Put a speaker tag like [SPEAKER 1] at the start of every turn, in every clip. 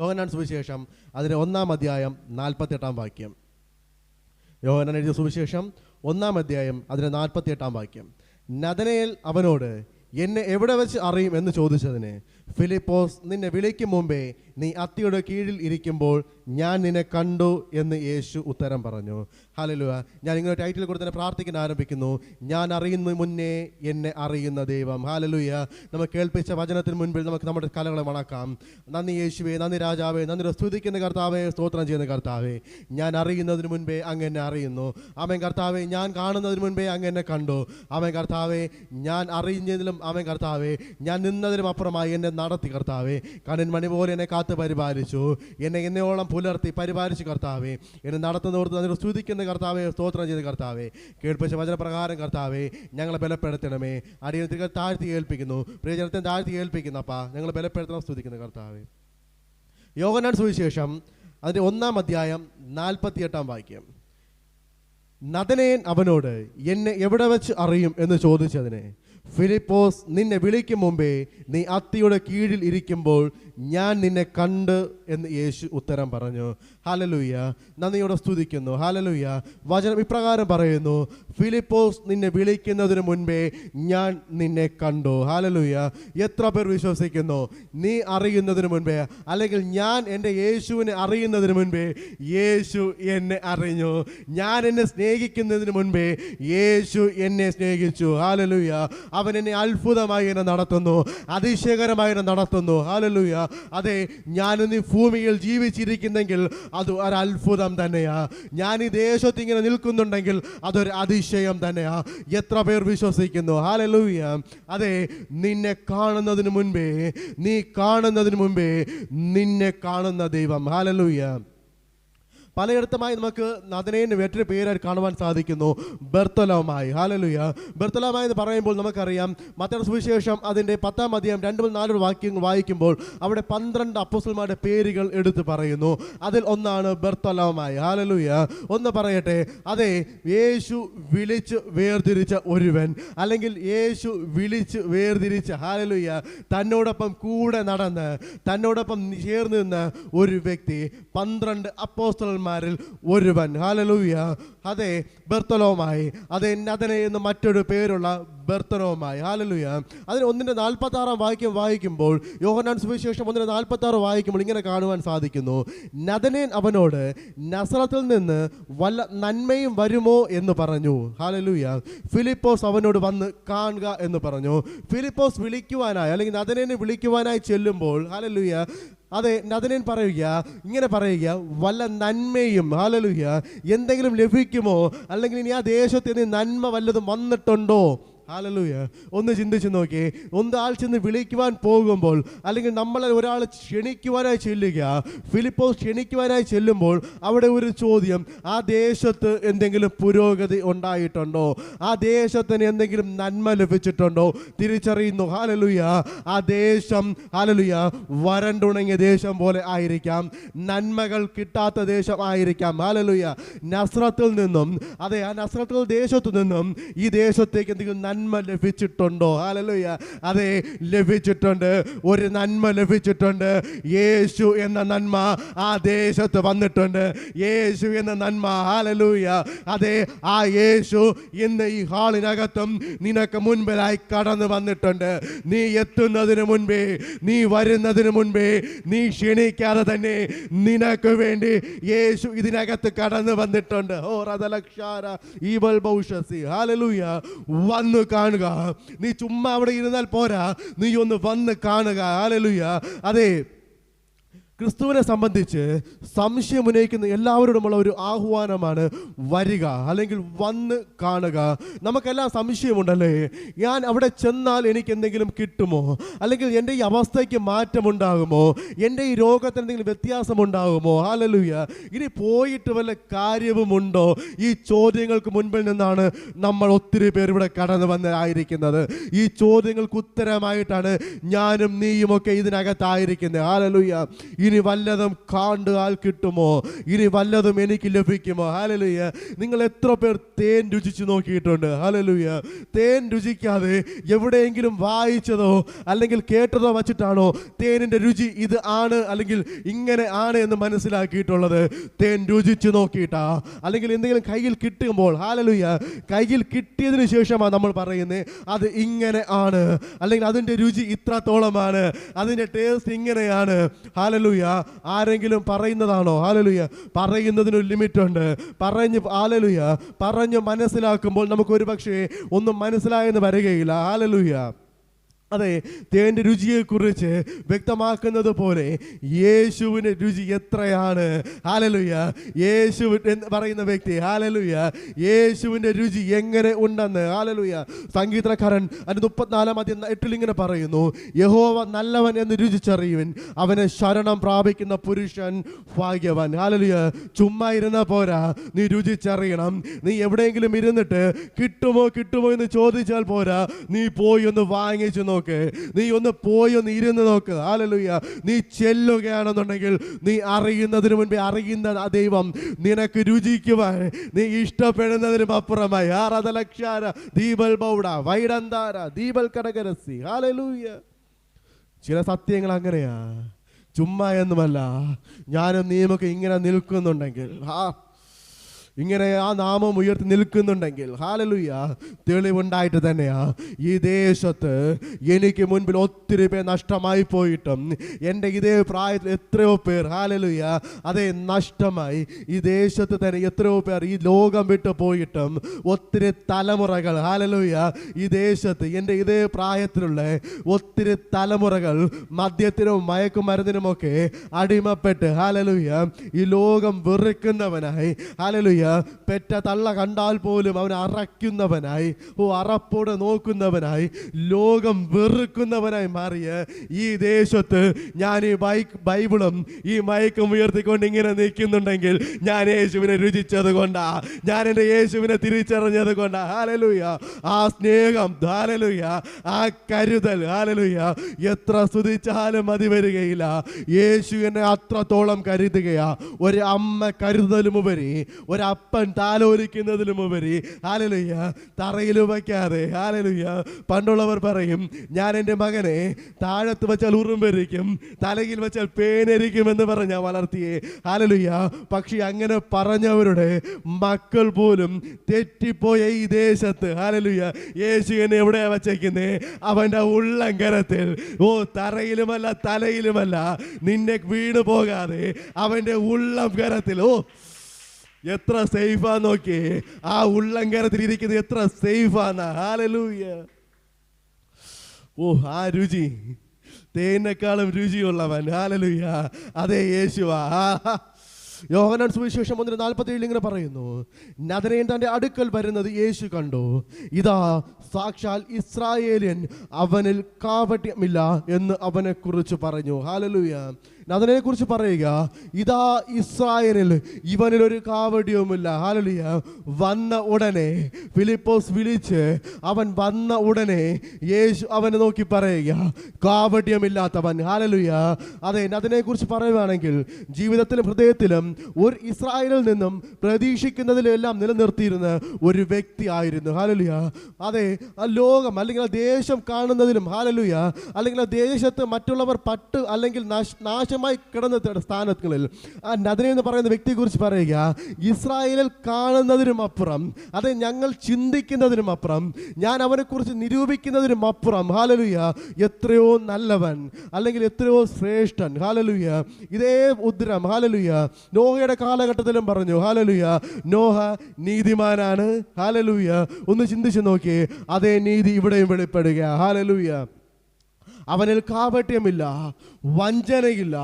[SPEAKER 1] യോഹനാൻ സുവിശേഷം അതിന്റെ ഒന്നാം അധ്യായം നാൽപ്പത്തെട്ടാം വാക്യം. യോഹനാൻ എഴുതിയ സുവിശേഷം ഒന്നാം അധ്യായം അതിന്റെ നാൽപ്പത്തിയെട്ടാം വാക്യം. നദനയിൽ അവനോട് എന്നെ എവിടെ വെച്ച് അറിയും? എന്ന് ചോദിച്ചതിന് ഫിലിപ്പോസ് നിന്നെ വിളിക്കും മുമ്പേ നീ അത്തിയുടെ കീഴിൽ ഇരിക്കുമ്പോൾ ഞാൻ നിന്നെ കണ്ടു എന്ന് യേശു ഉത്തരം പറഞ്ഞു. ഹലലുവ ഞാൻ ഇങ്ങനെ ടൈറ്റിൽ കൂടെ തന്നെ പ്രാർത്ഥിക്കാൻ ആരംഭിക്കുന്നു. ഞാൻ അറിയുന്ന മുന്നേ എന്നെ അറിയുന്ന ദൈവം. ഹാലലുയ നമുക്ക് കേൾപ്പിച്ച വചനത്തിന് മുൻപിൽ നമുക്ക് നമ്മുടെ കലകളെ വണക്കാം. നന്ദി യേശുവേ നന്ദി രാജാവേ നന്ദി സ്തുതിക്കുന്ന കർത്താവേ സ്തോത്രം ചെയ്യുന്ന കർത്താവേ ഞാൻ അറിയുന്നതിന് മുൻപേ അങ്ങ് എന്നെ അറിയുന്നു. അവൻ കർത്താവേ ഞാൻ കാണുന്നതിന് മുൻപേ അങ്ങ് എന്നെ കണ്ടു. അവൻ കർത്താവേ ഞാൻ അറിയുന്നതിലും അവൻ കർത്താവേ ഞാൻ നിന്നതിലും അപ്പുറമായി എന്നെ നടത്തി കർത്താവേ. കണ്ണൻ മണി പോലെ എന്നെ കാത്ത് പരിപാലിച്ചു. എന്നെ എന്നോളം പുലർത്തി പരിപാലിച്ചു കർത്താവേ. എന്നെ നടത്തുന്നവർക്ക് അതിനെ സ്തുതിക്കുന്ന കർത്താവെ സ്തോത്രം ചെയ്ത കർത്താവേ. കേൾപ്പിച്ച വചനപ്രകാരം കർത്താവേ ഞങ്ങളെ ബലപ്പെടുത്തണമേ. അടിയനത്തിൽ താഴ്ത്തി ഏൽപ്പിക്കുന്നു. പ്രിയജനത്തെ താഴ്ത്തി ഏൽപ്പിക്കുന്നപ്പാ ഞങ്ങൾ ബലപ്പെടുത്തണം സ്തുതിക്കുന്ന കർത്താവെ. യോഗനാൻ സുവിശേഷം അതിന്റെ ഒന്നാം അധ്യായം നാൽപ്പത്തിയെട്ടാം വാക്യം. നദനയൻ അവനോട് എന്നെ എവിടെ വെച്ച് അറിയും? എന്ന് ചോദിച്ചതിനെ ഫിലിപ്പോസ് നിന്നെ വിളിക്കും മുമ്പേ നീ അത്തിയുടെ കീഴിൽ ഇരിക്കുമ്പോൾ ഞാൻ നിന്നെ കണ്ട് എന്ന് യേശു ഉത്തരം പറഞ്ഞു. ഹാലലൂയ നന്ദിയോടെ സ്തുതിക്കുന്നു. ഹാലലൂയ വചനം ഇപ്രകാരം പറയുന്നു. ഫിലിപ്പോസ് നിന്നെ വിളിക്കുന്നതിന് മുൻപേ ഞാൻ നിന്നെ കണ്ടു. ഹാലലൂയ എത്ര പേർ വിശ്വസിക്കുന്നു? നീ അറിയുന്നതിന് മുൻപേ അല്ലെങ്കിൽ ഞാൻ എന്റെ യേശുവിനെ അറിയുന്നതിന് മുൻപേ യേശു എന്നെ അറിഞ്ഞു. ഞാൻ എന്നെ സ്നേഹിക്കുന്നതിന് മുൻപേ യേശു എന്നെ സ്നേഹിച്ചു. ഹാലലൂയ അവൻ എന്നെ അത്ഭുതമായി എന്നെ നടത്തുന്നു. അതിശയകരമായി എന്നെ നടത്തുന്നു. ഹാലലൂയ അതെ ഞാൻ ഈ ഭൂമിയിൽ ജീവിച്ചിരിക്കുന്നെങ്കിൽ അത് ഒരു അത്ഭുതം തന്നെയാ. ഞാൻ ഈ ദേശത്ത് ഇങ്ങനെ നിൽക്കുന്നുണ്ടെങ്കിൽ അതൊരു അതിശയം തന്നെയാ. എത്ര പേർ വിശ്വസിക്കുന്നു? ഹാലലൂയ അതെ നിന്നെ കാണുന്നതിന് മുൻപേ നീ കാണുന്നതിന് മുൻപേ നിന്നെ കാണുന്ന ദൈവം. ഹാലലൂയ പലയിടത്തുമായി നമുക്ക് നദനേന് വേറ്റൊരു പേരായി കാണുവാൻ സാധിക്കുന്നു. ബർത്തലോമായി. ഹാലലുയ ബർത്തലോമായി എന്ന് പറയുമ്പോൾ നമുക്കറിയാം മറ്റൊരു സുവിശേഷം അതിന്റെ പത്താം അധ്യായം രണ്ട് മുതൽ നാല് വാക്യങ്ങൾ വായിക്കുമ്പോൾ അവിടെ പന്ത്രണ്ട് അപ്പോസ്റ്റൽമാരുടെ പേരുകൾ എടുത്തു പറയുന്നു. അതിൽ ഒന്നാണ് ബർത്തലോമായി. ഹാലലുയ ഒന്ന് പറയട്ടെ അതെ യേശു വിളിച്ച് വേർതിരിച്ച ഒരുവൻ അല്ലെങ്കിൽ യേശു വിളിച്ച് വേർതിരിച്ച ഹാലലുയ തന്നോടൊപ്പം കൂടെ നടന്ന് തന്നോടൊപ്പം ചേർന്ന് നിന്ന ഒരു വ്യക്തി പന്ത്രണ്ട് അപ്പോസ്റ്റലന്മാരിൽ ഒരുവൻ. ഹാലലൂയ അതെ ബർത്തലോമായി. അതെ നദന എന്ന് മറ്റൊരു പേരുള്ള ബർത്തനവുമായി ഹാലലുയ അതിന് ഒന്നിന്റെ നാൽപ്പത്തി ആറാം വാക്യം വായിക്കുമ്പോൾ യോഹനാൻ സുവിശേഷം ഒന്നിന്റെ നാൽപ്പത്തി ആറ് വായിക്കുമ്പോൾ ഇങ്ങനെ കാണുവാൻ സാധിക്കുന്നു. നദനേൻ അവനോട് നസറത്തിൽ നിന്ന് വല്ല നന്മയും വരുമോ എന്ന് പറഞ്ഞു. ഹാലലുയ ഫിലിപ്പോസ് അവനോട് വന്ന് കാണുക എന്ന് പറഞ്ഞു. ഫിലിപ്പോസ് വിളിക്കുവാനായി അല്ലെങ്കിൽ നദനേനെ വിളിക്കുവാനായി ചെല്ലുമ്പോൾ ഹാലലുയ അതെ നദനൻ പറയുക ഇങ്ങനെ പറയുക വല്ല നന്മയും ഹാലലുയ എന്തെങ്കിലും ലഭിക്കുമോ? അല്ലെങ്കിൽ ഇനി ആ ദേശത്ത് നിന്ന് നന്മ വല്ലതും വന്നിട്ടുണ്ടോ? ഹാലലൂയ ഒന്ന് ചിന്തിച്ച് നോക്കി. ഒന്ന് ആൾ ചെന്ന് വിളിക്കുവാൻ പോകുമ്പോൾ അല്ലെങ്കിൽ നമ്മളെ ഒരാൾ ക്ഷണിക്കുവാനായി ചെല്ലുക. ഫിലിപ്പോസ് ക്ഷണിക്കുവാനായി ചെല്ലുമ്പോൾ അവിടെ ഒരു ചോദ്യം. ആ ദേശത്ത് എന്തെങ്കിലും പുരോഗതി ഉണ്ടായിട്ടുണ്ടോ? ആ ദേശത്തിന് എന്തെങ്കിലും നന്മ ലഭിച്ചിട്ടുണ്ടോ? തിരിച്ചറിയുന്നു. ഹാലലുയ ആ ദേശം ഹാലലുയ വരണ്ടുണങ്ങിയ ദേശം പോലെ ആയിരിക്കാം. നന്മകൾ കിട്ടാത്ത ദേശം ആയിരിക്കാം. ഹാലലുയ നസ്രത്തിൽ നിന്നും അതെ ആ നസ്രത്തിൽ ദേശത്തു നിന്നും ഈ ദേശത്തേക്ക് എന്തെങ്കിലും നന്മ ലഭിച്ചിട്ടുണ്ടോ? ഹാലലുയ അതെ ലഭിച്ചിട്ടുണ്ട്. ഒരു നന്മ ലഭിച്ചിട്ടുണ്ട്. യേശു എന്ന നന്മ ആ ദേശത്ത് വന്നിട്ടുണ്ട്. യേശു എന്ന നന്മ ഹാലലൂയ അതെ ആ യേശു ഇന്ന് ഈ ഹാളിനകത്തും നിനക്ക് മുൻപിലായി കടന്നു വന്നിട്ടുണ്ട്. നീ എത്തുന്നതിന് മുൻപേ നീ വരുന്നതിന് മുൻപേ നീ ക്ഷണിക്കാതെ തന്നെ നിനക്ക് വേണ്ടി യേശു ഇതിനകത്ത് കടന്നു വന്നിട്ടുണ്ട്. ഓ റതലക്ഷാര ഈവൽ ബൗഷസി ഹാലലൂയ വന്നു കാണുക. നീ ചുമ്മാ അവിടെ ഇരുന്നാൽ പോരാ. നീ ഒന്ന് വന്ന് കാണുക. ഹാലലൂയ അതെ ക്രിസ്തുവിനെ സംബന്ധിച്ച് സംശയം ഉന്നയിക്കുന്ന എല്ലാവരോടുമുള്ള ഒരു ആഹ്വാനമാണ് വരിക അല്ലെങ്കിൽ വന്ന് കാണുക. നമുക്കെല്ലാം സംശയമുണ്ടല്ലേ? ഞാൻ അവിടെ ചെന്നാൽ എനിക്ക് എന്തെങ്കിലും കിട്ടുമോ? അല്ലെങ്കിൽ എന്റെ ഈ അവസ്ഥയ്ക്ക് മാറ്റമുണ്ടാകുമോ? എന്റെ ഈ രോഗത്തിന് എന്തെങ്കിലും വ്യത്യാസമുണ്ടാകുമോ? ഹാലലുയ ഇനി പോയിട്ട് വല്ല കാര്യവുമുണ്ടോ ഈ ചോദ്യങ്ങൾക്ക് മുൻപിൽ നിന്നാണ് നമ്മൾ ഒത്തിരി പേർ ഇവിടെ കടന്നു വന്നതായിരിക്കുന്നത് ഈ ചോദ്യങ്ങൾക്ക് ഉത്തരമായിട്ടാണ് ഞാനും നീയുമൊക്കെ ഇതിനകത്തായിരിക്കുന്നത്. ഹാലലുയ ഇനി വല്ലതും ആൾ കിട്ടുമോ? ഇനി വല്ലതും എനിക്ക് ലഭിക്കുമോ? ഹാലലുയ നിങ്ങൾ എത്ര പേർ തേൻ രുചിച്ച് നോക്കിയിട്ടുണ്ട്? ഹാലലുയ തേൻ രുചിക്കാതെ എവിടെയെങ്കിലും വായിച്ചതോ അല്ലെങ്കിൽ കേട്ടതോ വച്ചിട്ടാണോ തേനിന്റെ രുചി ഇത് ആണ് അല്ലെങ്കിൽ ഇങ്ങനെ ആണ് എന്ന് മനസ്സിലാക്കിയിട്ടുള്ളത്? തേൻ രുചിച്ച് നോക്കിയിട്ടാ? അല്ലെങ്കിൽ എന്തെങ്കിലും കയ്യിൽ കിട്ടുമ്പോൾ ഹാലലുയ കയ്യിൽ കിട്ടിയതിന് ശേഷമാണ് നമ്മൾ പറയുന്നത് അത് ഇങ്ങനെ ആണ്. അല്ലെങ്കിൽ അതിന്റെ രുചി ഇത്രത്തോളമാണ്. അതിന്റെ ടേസ്റ്റ് ഇങ്ങനെയാണ്. ഹാലലുയ ആരെങ്കിലും പറയുന്നതാണോ? ഹാലലുയ പറയുന്നതിനൊരു ലിമിറ്റ് ഉണ്ട് പറഞ്ഞ് ഹാലലുയ പറഞ്ഞ് മനസ്സിലാക്കുമ്പോൾ നമുക്ക് ഒരു പക്ഷേ ഒന്നും മനസ്സിലായെന്ന് വരികയില്ല. ഹാലലുയ അതെ തേന്റെ രുചിയെക്കുറിച്ച് വ്യക്തമാക്കുന്നത് പോലെ യേശുവിന്റെ രുചി എത്രയാണ്? ഹാലലുയ യേശു എന്ന് പറയുന്ന വ്യക്തി ഹാലലുയ യേശുവിന്റെ രുചി എങ്ങനെ ഉണ്ടെന്ന്? ഹാലലുയ സംഗീതക്കാരൻ അതിന് മുപ്പത്തിനാലാം അധ്യയം എട്ടിൽ ഇങ്ങനെ പറയുന്നു യഹോവ നല്ലവൻ എന്ന് രുചിച്ചറിയുവൻ അവനെ ശരണം പ്രാപിക്കുന്ന പുരുഷൻ ഭാഗ്യവാൻ. ഹാലലുയ ചുമ്മാ ഇരുന്ന പോരാ നീ രുചിച്ചറിയണം. നീ എവിടെയെങ്കിലും ഇരുന്നിട്ട് കിട്ടുമോ കിട്ടുമോ എന്ന് ചോദിച്ചാൽ പോരാ നീ പോയി ഒന്ന് വാങ്ങിച്ചു നോക്ക്. നീ ഒന്ന് പോയി ഒന്ന് ഇരുന്ന് നോക്ക്. ആലലുയ്യ നീ ചെല്ലുകയാണെന്നുണ്ടെങ്കിൽ നീ അറിയുന്നതിന് മുൻപേ അറിയുന്ന ദൈവം നിനക്ക് രുചിക്കുവാൻ നീ ഇഷ്ടപ്പെടുന്നതിനും അപ്പുറമായി. ആറതലക്ഷാര ദീപൽ ബൗഡ വൈഡന്താര ദീപൽ കടകരസി ആലലൂയ്യ ചില സത്യങ്ങൾ അങ്ങനെയാ. ചുമ്മാ എന്നുമല്ല. ഞാനും നീമൊക്കെ ഇങ്ങനെ നിൽക്കുന്നുണ്ടെങ്കിൽ. ആ ഇങ്ങനെ ആ നാമം ഉയർത്തി നിൽക്കുന്നുണ്ടെങ്കിൽ ഹാലലുയ്യ തെളിവുണ്ടായിട്ട് തന്നെയാ. ഈ ദേശത്ത് എനിക്ക് മുൻപിൽ ഒത്തിരി പേർ നഷ്ടമായി പോയിട്ടും എന്റെ ഇതേ പ്രായത്തിൽ എത്രയോ പേർ ഹാലലുയ്യ അതേ നഷ്ടമായി. ഈ ദേശത്ത് തന്നെ എത്രയോ പേർ ഈ ലോകം വിട്ടു പോയിട്ടും ഒത്തിരി തലമുറകൾ ഹാലലുയ്യ ഈ ദേശത്ത് എന്റെ ഇതേ പ്രായത്തിലുള്ള ഒത്തിരി തലമുറകൾ മദ്യത്തിനും മയക്കുമരുന്നിനുമൊക്കെ അടിമപ്പെട്ട് ഹാലലുയ്യ ഈ ലോകം വെറുക്കുന്നവനായി ഹാലലുയ പെറ്റ തള്ള കണ്ടാൽ പോലും അവൻ അറയ്ക്കുന്നവനായി ഓ അറപ്പോടെ നോക്കുന്നവനായി ലോകം വെറുക്കുന്നവനായി മാറിയ. ഈ ദേശത്ത് ഞാൻ ഈ ബൈക്ക് ബൈബിളും ഈ മയക്കും ഉയർത്തിക്കൊണ്ട് ഇങ്ങനെ നിൽക്കുന്നുണ്ടെങ്കിൽ ഞാൻ യേശുവിനെ രുചിച്ചത് കൊണ്ടാ. ഞാൻ എന്റെ യേശുവിനെ തിരിച്ചറിഞ്ഞത് കൊണ്ടാ. ഹാലലുയ ആ സ്നേഹം ഹാലലുയ ആ കരുതൽ ഹാലലുയ എത്ര സ്തുതിച്ചാലും മതി വരികയില്ല. യേശു എന്നെ അത്രത്തോളം കരുതുകയാ. ഒരു അമ്മ കരുതലുമുപരി ഒരപ്പൻ താലോലിക്കുന്നതിലുമുപരി ആലലുയ്യ തറയിൽ വയ്ക്കാതെ ആലലുയ്യ പണ്ടുള്ളവർ പറയും ഞാൻ എന്റെ മകനെ താഴത്ത് വെച്ചാൽ ഉറുമ്പരിക്കും തലയിൽ വെച്ചാൽ പേനരിക്കും എന്ന് പറഞ്ഞ വളർത്തിയെ. ആലലുയ്യ പക്ഷെ അങ്ങനെ പറഞ്ഞവരുടെ മക്കൾ പോലും തെറ്റിപ്പോയ ഈ ദേശത്ത് ആലലുയ്യ യേശു എന്നെ എവിടെയാ വച്ചേക്കുന്നേ? അവന്റെ ഉള്ളങ്കരത്തിൽ. ഓ തറയിലുമല്ല തലയിലുമല്ല നിന്നെ വീണ് പോകാതെ അവന്റെ ഉള്ളം കരത്തിൽ ഓ എത്ര സേഫാ നോക്കി? ആ ഉള്ളങ്കരത്തിൽ ഇരിക്കുന്നത് എത്ര സേഫാണ്? ഹാലലൂയ ഓ ആ രുചി. തേനേക്കാളും രുചിയുള്ളവൻ. ഹാലലൂയ അതേ യേശുവാ. യോഹനാൻ സുവിശേഷം ഒന്നിന് നാൽപ്പത്തി ഏഴിൽ ഇങ്ങനെ പറയുന്നു. നദനയൻ തന്റെ അടുക്കൽ വരുന്നത് യേശു കണ്ടു. ഇതാ സാക്ഷാൽ ഇസ്രായേലിയൻ അവനിൽ കാപട്യമില്ല എന്ന് അവനെ കുറിച്ച് പറഞ്ഞു. ഹാലലൂയ നദനെ കുറിച്ച് പറയുക ഇതാ ഇസ്രായേലിൽ ഇവനിൽ ഒരു കാവടിയുമില്ല. ഹാലലിയ വന്ന ഉടനെ ഫിലിപ്പോസ് വിളിച്ച് അവൻ വന്ന ഉടനെ യേശു അവനെ നോക്കി പറയുക കാവട്യമില്ലാത്തവൻ. ഹാലലുയ അതെ അതിനെ കുറിച്ച് പറയുകയാണെങ്കിൽ ജീവിതത്തിലും ഹൃദയത്തിലും ഒരു ഇസ്രായേലിൽ നിന്നും പ്രതീക്ഷിക്കുന്നതിലെല്ലാം നിലനിർത്തിയിരുന്ന ഒരു വ്യക്തി ആയിരുന്നു. ഹാലലുയ അതെ ആ ലോകം അല്ലെങ്കിൽ ആ ദേശം കാണുന്നതിലും ഹാലലുയ അല്ലെങ്കിൽ ആ ദേശത്ത് മറ്റുള്ളവർ പട്ട് അല്ലെങ്കിൽ നാശ- നാശമായി കിടന്ന സ്ഥാനങ്ങളിൽ നദനെ എന്ന് പറയുന്ന വ്യക്തിയെക്കുറിച്ച് പറയുക ഇസ്രായേലിൽ കാണുന്നതിനും അപ്പുറം അതെ ഞങ്ങൾ ചിന്തിക്കുന്നതിനും അപ്പുറം ഞാൻ അവനെക്കുറിച്ച് നിരൂപിക്കുന്നതിനും അപ്പുറം ഹാലലുയ എത്രയോ നല്ലവൻ അല്ലെങ്കിൽ എത്രയോ ശ്രേഷ്ഠൻ ഹാലലുയ ഇതേ ഉദ്രം ഹാലലുയ നോഹയുടെ കാലഘട്ടത്തിലും പറഞ്ഞു ഹാലലുയ നോഹ നീതിമാനാണ് ഹാലലുയ ഒന്ന് ചിന്തിച്ചു നോക്കി അതേ നീതി ഇവിടെയും വെളിപ്പെടുക ഹാലലുയ അവനിൽ കാപട്യമില്ല വഞ്ചനയില്ല.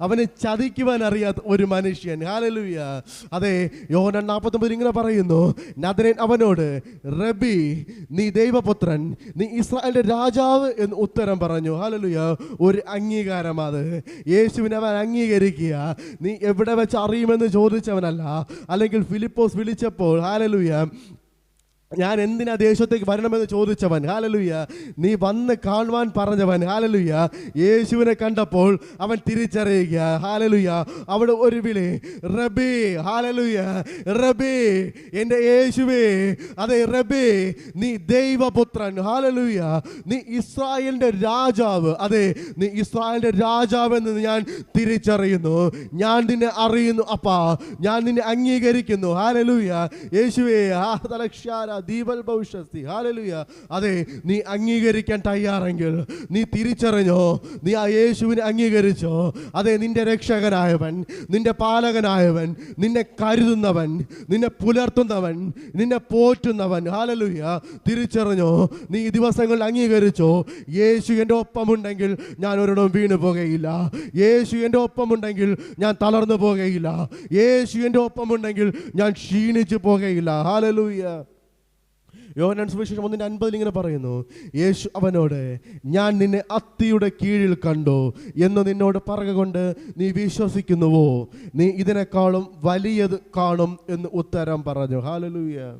[SPEAKER 1] അവനെ ചതിക്കുവാൻ അറിയാത്ത ഒരു മനുഷ്യൻ. ഹാലലുയ അതെ യോഹനൻ നാൽപ്പത്തൊമ്പതിൽ ഇങ്ങനെ പറയുന്നു നദനൻ അവനോട് റബി നീ ദൈവപുത്രൻ നീ ഇസ്രായേലിന്റെ രാജാവ് എന്ന് ഉത്തരം പറഞ്ഞു. ഹാലലുയ ഒരു അംഗീകാരം അത്. യേശുവിനെ അവൻ അംഗീകരിക്കുക. നീ എവിടെ വെച്ച് അറിയുമെന്ന് ചോദിച്ചവനല്ല. അല്ലെങ്കിൽ ഫിലിപ്പോസ് വിളിച്ചപ്പോൾ ഹാലലുയ ഞാൻ എന്തിനാ ദേശത്തേക്ക് വരണമെന്ന് ചോദിച്ചവൻ? ഹാലലുയ്യ നീ വന്ന് കാണുവാൻ പറഞ്ഞവൻ. ഹാലലുയ്യ യേശുവിനെ കണ്ടപ്പോൾ അവൻ തിരിച്ചറിയുക. ഹാലലുയ്യ അവിടെ ഒരു വിളി. റബി ഹാലലുയ്യ റബി എന്റെ യേശുവേ അതെ റബി നീ ദൈവപുത്രൻ. ഹാലലുയ്യ നീ ഇസ്രായേലിന്റെ രാജാവ്. അതെ നീ ഇസ്രായേലിന്റെ രാജാവെന്ന് ഞാൻ തിരിച്ചറിയുന്നു. ഞാൻ നിന്നെ അറിയുന്നു അപ്പാ. ഞാൻ നിന്നെ അംഗീകരിക്കുന്നു. ഹാലലുയ്യ യേശുവേ ആഹതലക്ഷാര ദീപൽ ഭവിഷ്യസ്തി. ഹാലലുയ അതെ നീ അംഗീകരിക്കാൻ തയ്യാറെങ്കിൽ നീ തിരിച്ചറിഞ്ഞോ? നീ ആ യേശുവിനെ അംഗീകരിച്ചോ? അതെ നിന്റെ രക്ഷകനായവൻ നിന്റെ പാലകനായവൻ നിന്നെ കരുതുന്നവൻ നിന്നെ പുലർത്തുന്നവൻ നിന്നെ പോറ്റുന്നവൻ. ഹാലലുയ തിരിച്ചറിഞ്ഞോ? നീ ഈ ദിവസങ്ങളിൽ അംഗീകരിച്ചോ? യേശു എന്റെ ഒപ്പമുണ്ടെങ്കിൽ ഞാൻ ഒരിടവും വീണു പോകുകയില്ല. യേശു എന്റെ ഒപ്പമുണ്ടെങ്കിൽ ഞാൻ തളർന്നു പോകുകയില്ല. യേശു എന്റെ ഒപ്പമുണ്ടെങ്കിൽ ഞാൻ ക്ഷീണിച്ചു പോകുകയില്ല. ഹാലലൂയ യോഹന്നാൻ സുവിശേഷം ഒന്നിന്റെ അൻപതിൽ ഇങ്ങനെ പറയുന്നു യേശു അവനോട് ഞാൻ നിന്നെ അത്തിയുടെ കീഴിൽ കണ്ടു എന്ന് നിന്നോട് പറകൊണ്ട് നീ വിശ്വസിക്കുന്നുവോ? നീ ഇതിനേക്കാളും വലിയത് കാണും എന്ന് ഉത്തരം പറഞ്ഞു. ഹാലലൂയ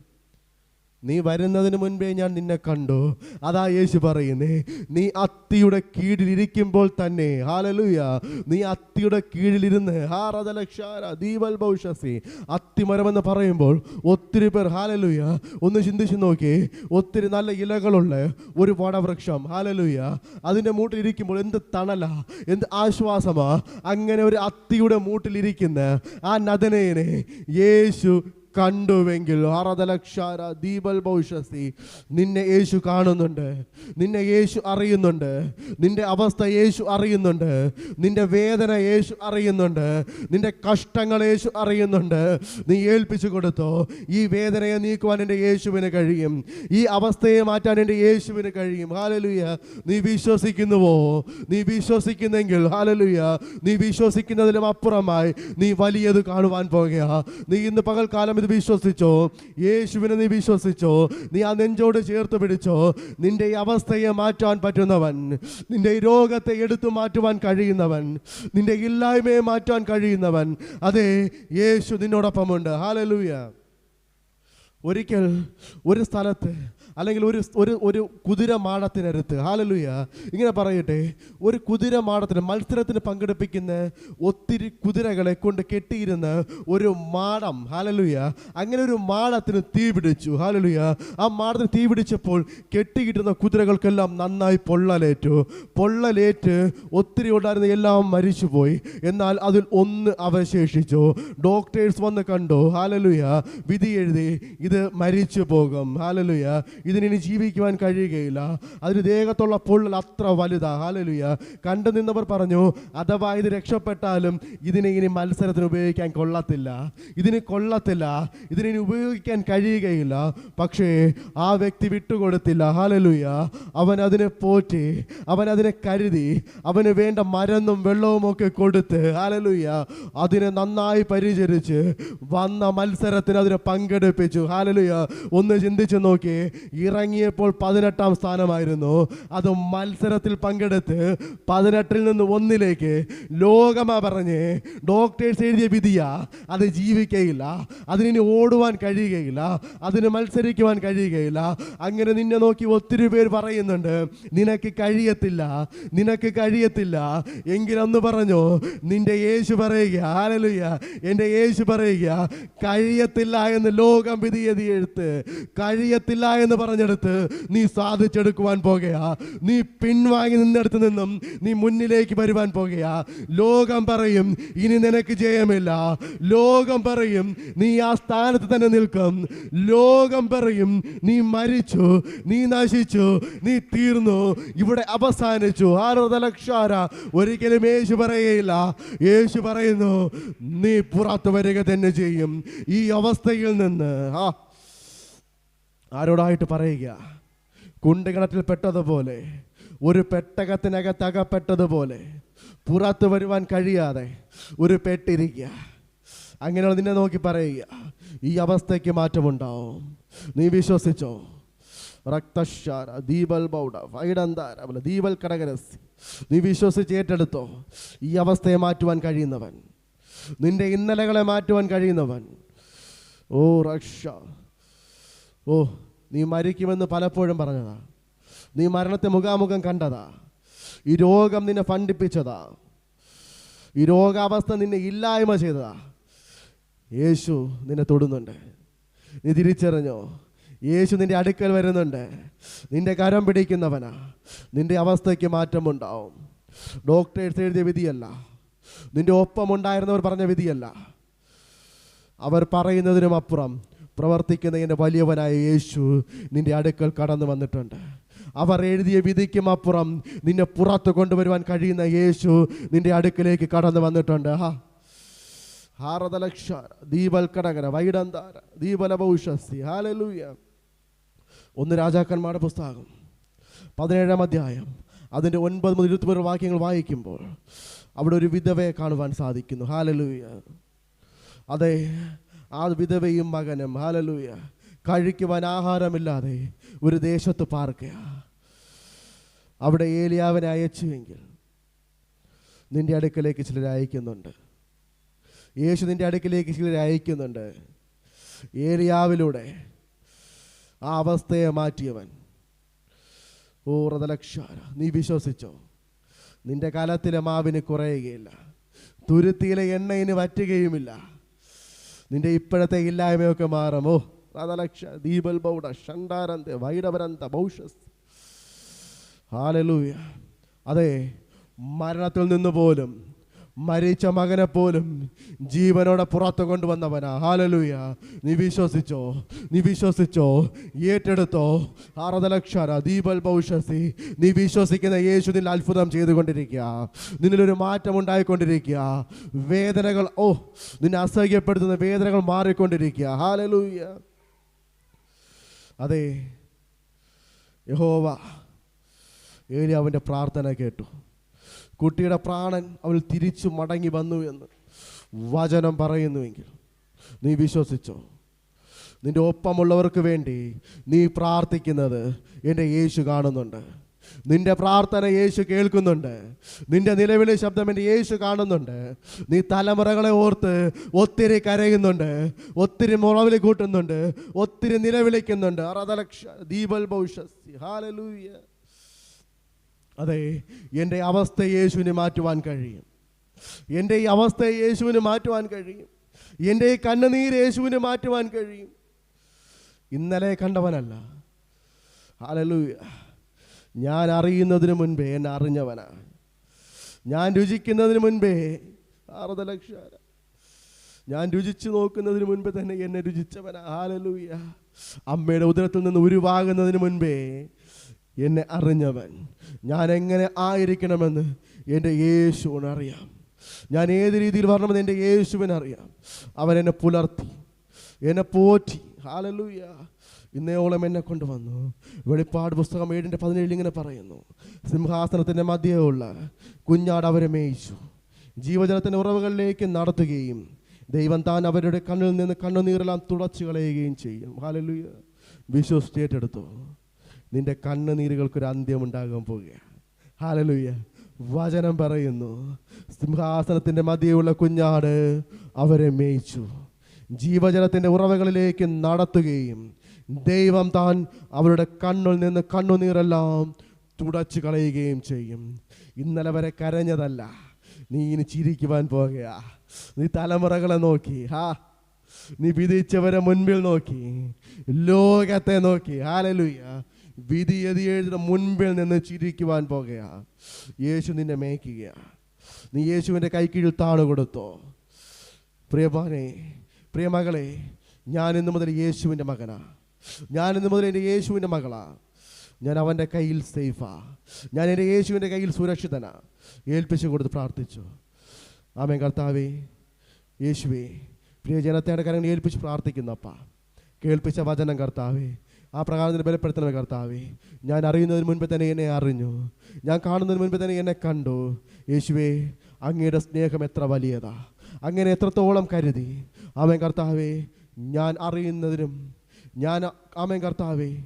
[SPEAKER 1] നീ വരുന്നതിന് മുൻപേ ഞാൻ നിന്നെ കണ്ടു. അതാ യേശു പറയുന്നേ നീ അത്തിയുടെ കീഴിലിരിക്കുമ്പോൾ തന്നെ ഹാലലൂയ നീ അത്തിയുടെ കീഴിലിരുന്ന് ഹാറതലക്ഷാര ദീപൽ ബൗഷസി അത്തിമരമെന്ന് പറയുമ്പോൾ ഒത്തിരി പേർ ഹാലലൂയ ഒന്ന് ചിന്തിച്ചു നോക്കി ഒത്തിരി നല്ല ഇലകളുള്ള ഒരു വടവൃക്ഷം ഹാലലൂയ അതിന്റെ മൂട്ടിലിരിക്കുമ്പോൾ എന്ത് തണല എന്ത് ആശ്വാസമാ അങ്ങനെ ഒരു അത്തിയുടെ മൂട്ടിലിരിക്കുന്ന ആ നദനേനെ യേശു കണ്ടുവെങ്കിൽ ആറതലക്ഷാര ദീപൽ ഭവിഷ്യസി നിന്നെ യേശു കാണുന്നുണ്ട്. നിന്നെ യേശു അറിയുന്നുണ്ട്. നിന്റെ അവസ്ഥ യേശു അറിയുന്നുണ്ട്. നിന്റെ വേദന യേശു അറിയുന്നുണ്ട്. നിന്റെ കഷ്ടങ്ങൾ യേശു അറിയുന്നുണ്ട്. നീ ഏൽപ്പിച്ചു കൊടുത്തോ. ഈ വേദനയെ നീക്കുവാൻ എന്റെ യേശുവിന് കഴിയും. ഈ അവസ്ഥയെ മാറ്റാൻ എന്റെ യേശുവിന് കഴിയും. ഹാലലുയ നീ വിശ്വസിക്കുന്നുവോ? നീ വിശ്വസിക്കുന്നെങ്കിൽ ഹാലലുയ നീ വിശ്വസിക്കുന്നതിലും അപ്പുറമായി. നീ വലിയത് കാണുവാൻ പോകുക. നീ ഇന്ന് പകൽക്കാലം ഇത് വിശ്വസിച്ചോ? യേശുവിനെ നീ വിശ്വസിച്ചോ? നീ ആ നെഞ്ചോട് ചേർത്ത് പിടിച്ചോ? നിന്റെ ഈ അവസ്ഥയെ മാറ്റാൻ പറ്റുന്നവൻ നിന്റെ ഈ രോഗത്തെ എടുത്തു മാറ്റുവാൻ കഴിയുന്നവൻ നിന്റെ ഇല്ലായ്മയെ മാറ്റാൻ കഴിയുന്നവൻ. അതെ യേശു നിന്നോടൊപ്പമുണ്ട്. ഹാലലൂയ ഒരിക്കൽ ഒരു സ്ഥലത്ത് അല്ലെങ്കിൽ ഒരു ഒരു ഒരു കുതിര മാടത്തിനടുത്ത് ഹാലലുയ ഇങ്ങനെ പറയട്ടെ ഒരു കുതിര മാടത്തിന് മത്സരത്തിന് പങ്കെടുപ്പിക്കുന്ന ഒത്തിരി കുതിരകളെ കൊണ്ട് കെട്ടിയിരുന്ന ഒരു മാടം ഹാലലുയ അങ്ങനെ ഒരു മാടത്തിന് തീ പിടിച്ചു ഹാലലുയ ആ മാടത്തിന് തീ പിടിച്ചപ്പോൾ കെട്ടിക്കിട്ടുന്ന കുതിരകൾക്കെല്ലാം നന്നായി പൊള്ളലേറ്റു. പൊള്ളലേറ്റ് ഒത്തിരി ഉണ്ടായിരുന്ന എല്ലാം മരിച്ചുപോയി. എന്നാൽ അതിൽ ഒന്ന് അവശേഷിച്ചു. ഡോക്ടേഴ്സ് വന്ന് കണ്ടു ഹാലലുയ വിധി എഴുതി ഇത് മരിച്ചു പോകും ഹാലലുയ ഇതിനി ജീവിക്കുവാൻ കഴിയുകയില്ല. അതിന് ദേഹത്തുള്ള പൊള്ളൽ അത്ര വലുതാ. ഹാലലുയ കണ്ടു നിന്നവർ പറഞ്ഞു അഥവാ ഇത് രക്ഷപ്പെട്ടാലും ഇതിനെ ഇനി മത്സരത്തിന് ഉപയോഗിക്കാൻ കൊള്ളത്തില്ല. ഇതിന് കൊള്ളത്തില്ല. ഇതിനെ ഉപയോഗിക്കാൻ കഴിയുകയില്ല. പക്ഷേ ആ വ്യക്തി വിട്ടുകൊടുത്തില്ല. ഹാലലുയ അവൻ അതിനെ പോറ്റി അവൻ അതിനെ കരുതി അവന് വേണ്ട മരുന്നും വെള്ളവും ഒക്കെ കൊടുത്ത് ഹാലലുയ അതിനെ നന്നായി പരിചരിച്ച് വന്ന മത്സരത്തിന് അതിനെ പങ്കെടുപ്പിച്ചു. ഹാലലുയ ഒന്ന് ചിന്തിച്ചു നോക്കി ഇറങ്ങിയപ്പോൾ പതിനെട്ടാം സ്ഥാനമായിരുന്നു. അത് മത്സരത്തിൽ പങ്കെടുത്ത് പതിനെട്ടിൽ നിന്ന് ഒന്നിലേക്ക് ലോകമാ പറഞ്ഞ് ഡോക്ടേഴ്സ് എഴുതിയ വിധിയാ. അത് ജീവിക്കയില്ല. അതിനി ഓടുവാൻ കഴിയുകയില്ല. അതിന് മത്സരിക്കുവാൻ കഴിയുകയില്ല. അങ്ങനെ നിന്നെ നോക്കി ഒത്തിരി പേര് പറയുന്നുണ്ട്. നിനക്ക് കഴിയത്തില്ല. നിനക്ക് കഴിയത്തില്ല. എങ്കിലൊന്ന് പറഞ്ഞു. നിന്റെ യേശു പറയുക. ആലലുയ്യ എന്റെ യേശു പറയുക. കഴിയത്തില്ല എന്ന് ലോകം വിധിയതി എഴുത്ത് കഴിയത്തില്ല എന്ന് പറഞ്ഞെടുത്ത് നീ സാധിച്ചെടുക്കുവാൻ പോകുകയാ നീ പിൻവാങ്ങി നിന്നെടുത്ത് നിന്നും നീ മുന്നിലേക്ക് വരുവാൻ പോകുകയാ ലോകം പറയും ഇനി നിനക്ക് ജയമില്ല. ലോകം പറയും നീ ആ സ്ഥാനത്ത് തന്നെ നിൽക്കും. ലോകം പറയും നീ മരിച്ചു നീ നശിച്ചു നീ തീർന്നു ഇവിടെ അവസാനിച്ചു. ആറുതലക്ഷാര ഒരിക്കലും യേശു പറയുകയില്ല. യേശു പറയുന്നു നീ പുറത്തു വരിക തന്നെ ചെയ്യും. ഈ അവസ്ഥയിൽ നിന്ന് ആ ആരോടായിട്ട് പറയുക? കുണ്ടുകിണറ്റിൽ പെട്ടതുപോലെ ഒരു പെട്ടകത്തിനകത്ത് അകപ്പെട്ടതുപോലെ പുറത്ത് വരുവാൻ കഴിയാതെ ഒരു പെട്ടിരിക്കുക. അങ്ങനെയുള്ള നിന്നെ നോക്കി പറയുക ഈ അവസ്ഥയ്ക്ക് മാറ്റമുണ്ടാവും. നീ വിശ്വസിച്ചോ? രക്തശാര ദീപൽ ബൗഡ വൈഡന്താര ദീപൽ കടകരസി. നീ വിശ്വസിച്ച് ഏറ്റെടുത്തോ? ഈ അവസ്ഥയെ മാറ്റുവാൻ കഴിയുന്നവൻ. നിന്റെ ഇന്നലകളെ മാറ്റുവാൻ കഴിയുന്നവൻ. ഓ രക്ഷ. ഓ നീ മരിക്കുമെന്ന് പലപ്പോഴും പറഞ്ഞതാ. നീ മരണത്തെ മുഖാമുഖം കണ്ടതാ. ഈ രോഗം നിന്നെ ഫണ്ടിപ്പിച്ചതാ. ഈ രോഗാവസ്ഥ നിന്നെ ഇല്ലായ്മ ചെയ്തതാ. യേശു നിന്നെ തൊടുന്നുണ്ട്. നീ തിരിച്ചറിഞ്ഞോ? യേശു നിന്റെ അടുക്കൽ വരുന്നുണ്ട്. നിന്റെ കരം പിടിക്കുന്നവനാ. നിന്റെ അവസ്ഥയ്ക്ക് മാറ്റമുണ്ടാവും. ഡോക്ടേഴ്സ് എഴുതിയ വിധിയല്ല. നിന്റെ ഒപ്പമുണ്ടായിരുന്നവർ പറഞ്ഞ വിധിയല്ല. അവർ പറയുന്നതിനും അപ്പുറം പ്രവർത്തിക്കുന്ന എന്റെ വലിയവനായ യേശു നിന്റെ അടുക്കൽ കടന്നു വന്നിട്ടുണ്ട്. അവർ എഴുതിയ വിധിക്കും അപ്പുറം നിന്നെ പുറത്ത് കൊണ്ടുവരുവാൻ കഴിയുന്ന യേശു നിന്റെ അടുക്കലേക്ക് കടന്നു വന്നിട്ടുണ്ട്. ഹാ. ഹാരതലക്ഷ ദീപൽക്കടകര വൈഡന്താര ദീപല ഭൗഷസ്തി ഹാലലൂയ ഒന്ന് രാജാക്കന്മാരുടെ പുസ്തകം പതിനേഴാം അധ്യായം അതിന്റെ ഒൻപത് മുതൽ ഇരുപത്തി വാക്യങ്ങൾ വായിക്കുമ്പോൾ അവിടെ ഒരു വിധവയെ കാണുവാൻ സാധിക്കുന്നു. ഹാലലൂയ അതെ ആ വിധവയും മകനും ഹാലലൂയ കഴിക്കുവാൻ ആഹാരമില്ലാതെ ഒരു ദേശത്ത് പാർക്കുക. അവിടെ ഏലിയാവിനെ അയച്ചുവെങ്കിൽ നിന്റെ അടുക്കലേക്ക് ചിലർ അയക്കുന്നുണ്ട്. യേശു നിന്റെ അടുക്കലേക്ക് ചിലർ അയക്കുന്നുണ്ട്. ഏലിയാവിലൂടെ ആ അവസ്ഥയെ മാറ്റിയവൻ. ഓ റതലക്ഷാര നീ വിശ്വസിച്ചോ? നിന്റെ കാലത്തിലെ മാവിന് കുറയുകയില്ല. തുരുത്തിയിലെ എണ്ണയിന് വറ്റുകയുമില്ല. നിന്റെ ഇപ്പോഴത്തെ ഇല്ലായ്മയൊക്കെ മാറും. ഓ റതലക്ഷ ദീപൽ ബൗഡ ഷണ്ടാരന്ത വൈഡവരന്ത ബൗഷസ്. ഹാലലൂയ. അതെ മരണത്തിൽ നിന്ന് പോലും മരിച്ച മകനെ പോലും ജീവനോടെ പുറത്തു കൊണ്ടുവന്നവനാ. ഹാലലൂയ നീ വിശ്വസിച്ചോ? നീ വിശ്വസിച്ചോ? ഏറ്റെടുത്തോ? ആറതലക്ഷര ദീപൽ ബൗഷസി നീ വിശ്വസിക്കുന്ന യേശു നിന്നിൽ അത്ഭുതം ചെയ്തുകൊണ്ടിരിക്കുക. നിന്നിലൊരു മാറ്റം ഉണ്ടായിക്കൊണ്ടിരിക്കുക. വേദനകൾ ഓ നിന്നെ അസഹ്യപ്പെടുത്തുന്ന വേദനകൾ മാറിക്കൊണ്ടിരിക്കുക. ഹാലലൂയ അതെ യഹോവ ഏലി അവന്റെ പ്രാർത്ഥന കേട്ടു. കുട്ടിയുടെ പ്രാണൻ അവൾ തിരിച്ചു മടങ്ങി വന്നു എന്ന് വചനം പറയുന്നുവെങ്കിൽ നീ വിശ്വസിച്ചോ? നിന്റെ ഒപ്പമുള്ളവർക്ക് വേണ്ടി നീ പ്രാർത്ഥിക്കുന്നത് എന്റെ യേശു കാണുന്നുണ്ട്. നിന്റെ പ്രാർത്ഥന യേശു കേൾക്കുന്നുണ്ട്. നിന്റെ നിലവിളി ശബ്ദം എന്റെ യേശു കാണുന്നുണ്ട്. നീ തലമുറകളെ ഓർത്ത് ഒത്തിരി കരയുന്നുണ്ട് ഒത്തിരി മുളവിളി കൂട്ടുന്നുണ്ട് ഒത്തിരി നിലവിളിക്കുന്നുണ്ട്. അറതലക്ഷ ദീപൽ ഭൗഷസ്യ ഹാലലൂയ അതെ എന്റെ അവസ്ഥ യേശുവിനെ മാറ്റുവാൻ കഴിയും. എന്റെ ഈ അവസ്ഥ യേശുവിനെ മാറ്റുവാൻ കഴിയും. എന്റെ ഈ കണ്ണുനീര് യേശുവിന് മാറ്റുവാൻ കഴിയും. ഇന്നലെ കണ്ടവനല്ല. അലലു ഞാൻ അറിയുന്നതിന് മുൻപേ എന്നെ അറിഞ്ഞവനാ. ഞാൻ രുചിക്കുന്നതിന് മുൻപേ അറുതലക്ഷാര ഞാൻ രുചിച്ചു നോക്കുന്നതിന് മുൻപേ തന്നെ എന്നെ രുചിച്ചവനാ. ആലലൂയ അമ്മയുടെ ഉദരത്തിൽ നിന്ന് ഉരുവാകുന്നതിന് മുൻപേ എന്നെ അറിഞ്ഞവൻ. ഞാൻ എങ്ങനെ ആയിരിക്കണമെന്ന് എന്റെ യേശുവിന് അറിയാം. ഞാൻ ഏത് രീതിയിൽ വരണമെന്ന് എന്റെ യേശുവിന് അറിയാം. അവൻ എന്നെ പുലർത്തി എന്നെ പോറ്റി. ഹാലലൂയ ഇന്നയോളം എന്നെ കൊണ്ടുവന്നു. വെളിപ്പാട് പുസ്തകം ഏഴിന്റെ പതിനേഴിൽ ഇങ്ങനെ പറയുന്നു. സിംഹാസനത്തിന്റെ മധ്യമുള്ള കുഞ്ഞാട് അവരെ മേയിച്ചു. ജീവജലത്തിന്റെ ഉറവുകളിലേക്ക് നടത്തുകയും ദൈവം താൻ അവരുടെ കണ്ണിൽ നിന്ന് കണ്ണുനീരെല്ലാം തുടച്ചു കളയുകയും ചെയ്യും. ഹാലലൂയ വിശ്വസിച്ച് ഏറ്റെടുത്തു. നിന്റെ കണ്ണുനീരുകൾക്കൊരു അന്ത്യം ഉണ്ടാകാൻ പോവുകയാണ്. ഹാലലൂയ വചനം പറയുന്നു. സിംഹാസനത്തിന്റെ മതിയുള്ള കുഞ്ഞാട് അവരെ മേയിച്ചു. ജീവജലത്തിന്റെ ഉറവകളിലേക്ക് നടത്തുകയും ദൈവം താൻ അവരുടെ കണ്ണിൽ നിന്ന് കണ്ണുനീരെല്ലാം തുടച്ചു കളയുകയും ചെയ്യും. ഇന്നലെ വരെ കരഞ്ഞതല്ല. നീ ഇനി ചിരിക്കുവാൻ പോകുക നീ തലമുറകളെ നോക്കി. ഹാ. നീ വിധിച്ചവരെ മുൻപിൽ നോക്കി. ലോകത്തെ നോക്കി. ഹാലലുയ്യ വിധി എഴുതിയുടെ മുൻപിൽ നിന്ന് ചിരിക്കുവാൻ പോകുക. യേശു നിന്നെ മേയ്ക്കുക. നീ യേശുവിന്റെ കൈക്കീഴിൽ താണു കൊടുത്തോ. പ്രിയമാനെ പ്രിയമകളെ ഞാൻ ഇന്ന് മുതൽ യേശുവിന്റെ മകനാ. ഞാൻ ഇന്ന് മുതൽ എന്റെ യേശുവിന്റെ മകളാ. ഞാൻ അവന്റെ കയ്യിൽ സേഫാ. ഞാൻ എന്റെ യേശുവിന്റെ കയ്യിൽ സുരക്ഷിതനാ. ഏൽപ്പിച്ചു കൊടുത്ത് പ്രാർത്ഥിച്ചു. ആമേ കർത്താവേ യേശുവേ പ്രിയ ജനത്തേടെ കാര്യങ്ങൾ ഏൽപ്പിച്ച് പ്രാർത്ഥിക്കുന്നപ്പാ. കേൾപ്പിച്ച വചനം കർത്താവേ ആ പ്രകാരത്തിൽ ബലപ്പെടുത്തണമേ കർത്താവേ. ഞാൻ അറിയുന്നതിന് മുൻപ് തന്നെ എന്നെ അറിഞ്ഞു. ഞാൻ കാണുന്നതിന് മുൻപ് തന്നെ എന്നെ കണ്ടു. യേശുവേ അങ്ങയുടെ സ്നേഹം എത്ര വലിയതാ. അങ്ങനെ എത്രത്തോളം കരുതി. ആമേൻ കർത്താവേ ഞാൻ അറിയുന്നതിനും ഞാൻ ആമേൻ കർത്താവേ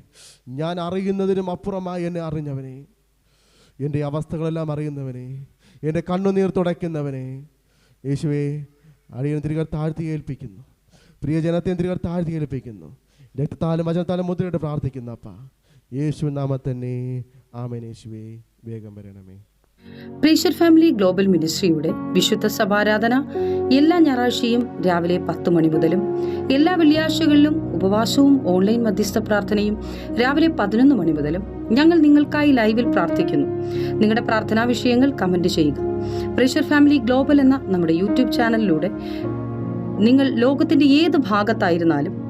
[SPEAKER 1] ഞാൻ അറിയുന്നതിനും അപ്പുറമായി എന്നെ അറിഞ്ഞവനെ. എന്റെ അവസ്ഥകളെല്ലാം അറിയുന്നവനെ. എന്റെ കണ്ണുനീർ തുടയ്ക്കുന്നവനെ. യേശുവേ അടിയനെ തിരികെ താഴ്ത്തി ഏൽപ്പിക്കുന്നു. പ്രിയജനത്തെ തിരികെ താഴ്ത്തി ഏൽപ്പിക്കുന്നു. രക്തത്താലും വചനത്താലും മുദ്രയിട്ട് പ്രാർത്ഥിക്കുന്ന അപ്പ. യേശു നാമത്തന്നെ. ആമേൻ യേശുവേ. വേഗം വരണമേ.
[SPEAKER 2] പ്രീഷർ ഫാമിലി ഗ്ലോബൽ മിനിസ്ട്രിയുടെ വിശുദ്ധ സഭാരാധന എല്ലാ ഞായറാഴ്ചയും രാവിലെ പത്ത് മണി മുതലും എല്ലാ വെള്ളിയാഴ്ചകളിലും ഉപവാസവും ഓൺലൈൻ മധ്യസ്ഥ പ്രാർത്ഥനയും രാവിലെ പതിനൊന്ന് മണി മുതലും ഞങ്ങൾ നിങ്ങൾക്കായി ലൈവിൽ പ്രാർത്ഥിക്കുന്നു. നിങ്ങളുടെ പ്രാർത്ഥനാ വിഷയങ്ങൾ കമന്റ് ചെയ്യുക. പ്രീഷർ ഫാമിലി ഗ്ലോബൽ എന്ന നമ്മുടെ യൂട്യൂബ് ചാനലിലൂടെ നിങ്ങൾ ലോകത്തിന്റെ ഏത് ഭാഗത്തായിരുന്നാലും